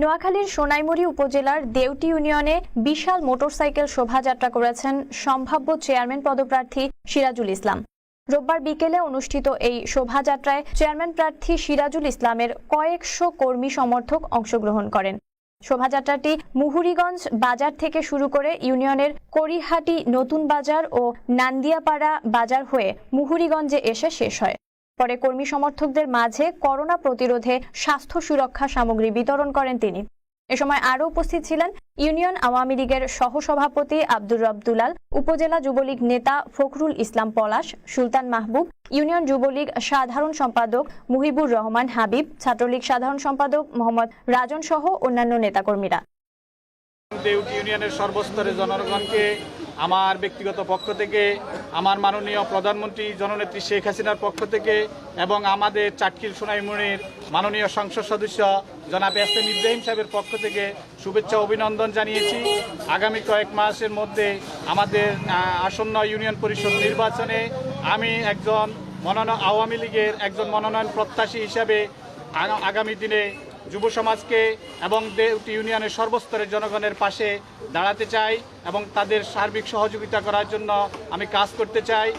নোয়াখালীর সোনাইমুড়ি উপজেলার দেউটি ইউনিয়নে বিশাল মোটরসাইকেল শোভাযাত্রা করেছেন সম্ভাব্য চেয়ারম্যান পদপ্রার্থী সিরাজুল ইসলাম। রোববার বিকেলে অনুষ্ঠিত এই শোভাযাত্রায় চেয়ারম্যান প্রার্থী সিরাজুল ইসলামের কয়েকশো কর্মী সমর্থক অংশগ্রহণ করেন। শোভাযাত্রাটি মুহুরীগঞ্জ বাজার থেকে শুরু করে ইউনিয়নের করিহাটি, নতুন বাজার ও নান্দিয়াপাড়া বাজার হয়ে মুহুরিগঞ্জে এসে শেষ হয়। পরে কর্মী সমর্থকদের মাঝে করোনা প্রতিরোধে স্বাস্থ্য সুরক্ষা সামগ্রী বিতরণ করেন তিনি। এ সময় আরও উপস্থিত ছিলেন ইউনিয়ন আওয়ামী লীগের সহসভাপতি আব্দুর রব দুলাল, উপজেলা যুবলীগ নেতা ফখরুল ইসলাম পলাশ, সুলতান মাহবুব, ইউনিয়ন যুবলীগ সাধারণ সম্পাদক মুহিবুর রহমান হাবিব, ছাত্রলীগ সাধারণ সম্পাদক মোহাম্মদ রাজন সহ অন্যান্য নেতাকর্মীরা। ইউনিয়নের সর্বস্তরের জনগণকে আমার ব্যক্তিগত পক্ষ থেকে, আমার মাননীয় প্রধানমন্ত্রী জননেত্রী শেখ হাসিনার পক্ষ থেকে এবং আমাদের চাটকিল সোনাইমুড়ির মাননীয় সংসদ সদস্য জনাব এস এম ইব্রাহিম সাহেবের পক্ষ থেকে শুভেচ্ছা অভিনন্দন জানিয়েছি। আগামী কয়েক মাসের মধ্যে আমাদের আসন্ন ইউনিয়ন পরিষদ নির্বাচনে আমি একজন মনোনয়ন, আওয়ামী লীগের একজন মনোনয়ন প্রত্যাশী হিসাবে আগামী দিনে যুব সমাজকে এবং ইউনিয়নের সর্বস্তরের জনগণের পাশে দাঁড়াতে চাই এবং তাদের সার্বিক সহযোগিতা করার জন্য আমি কাজ করতে চাই।